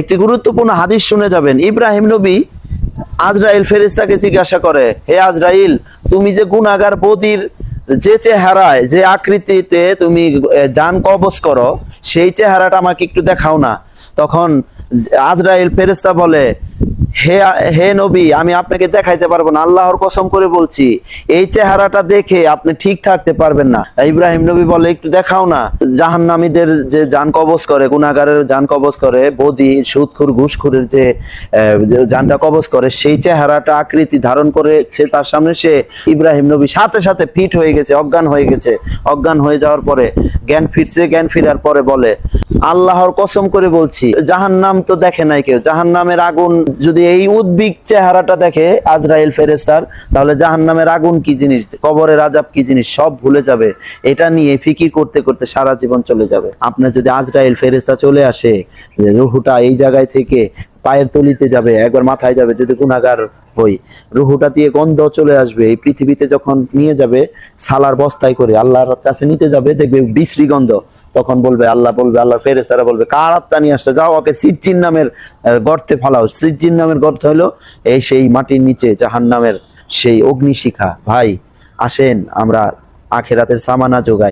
একটি গুরুত্বপূর্ণ হাদিস শুনে যাবেন। ইব্রাহিম নবী আজরাইল ফেরিস্তাকে জিজ্ঞাসা করে, হে আজরাইল, তুমি যে গুনাগার বদির, যে চেহারায়, যে আকৃতিতে তুমি যান কবচ করো, সেই চেহারাটা আমাকে একটু দেখাও না। তখন আজরাইল ফেরিস্তা বলে হে হে নবী, আমি আপনাকে দেখাইতে পারব না। আল্লাহর কসম করে বলছি, এই চেহারাটা দেখে আপনি ঠিক থাকতে পারবেন না। ইব্রাহিম নবী বলে, একটু দেখাও না। জাহান্নামীদের যে যান কবজ করে গুনাগারের যান কবজ করে, বদি সুদখুর ঘুষখুরের যে যানটা কবজ করে, সেই চেহারাটা আকৃতি ধারণ করেছে তার সামনে সে ইব্রাহিম নবী। সাথে সাথে ফিট হয়ে গেছে, অজ্ঞান হয়ে গেছে। অজ্ঞান হয়ে যাওয়ার পরে, জ্ঞান ফিরছে, জ্ঞান ফিরার পরে বলে, আল্লাহর কসম করে বলছি, জাহান্নাম তো দেখে নাই কেউ। জাহান্নামের আগুন যদি এই উদ্বিগ চেহারাটা দেখে আজরাইল ফেরেস্তার তাহলে জাহান্নামের আগুন কি জিনিস, কবরের আজাব কি জিনিস, সব ভুলে যাবে। এটা নিয়ে ফিকির করতে করতে সারা জীবন চলে যাবে। আপনার যদি আজরাইল ফেরেস্তা চলে আসে রুহুটা এই জায়গায় থেকে পায়ের তলিতে যাবে, একবার মাথায় যাবে যদি গুনাগার হই। রুহুটা দিয়ে গন্ধ চলে আসবে, এই পৃথিবীতে যখন নিয়ে যাবে, সালার বস্তায় করে আল্লাহর কাছে নিতে যাবে, দেখবে বিশ্রী গন্ধ। তখন বলবে, আল্লাহ বলবে আল্লাহ ফেরেস্তারা বলবে, কার আত্মা নিয়ে আসছে? যাও ওকে সিজ্জিন নামের গর্তে ফালাও। সিজ্জিন নামের গর্ত হলো এই সেই মাটির নিচে জাহান নামের সেই অগ্নিশিখা। ভাই, আসেন, আমরা আখেরাতের সামানা যোগাই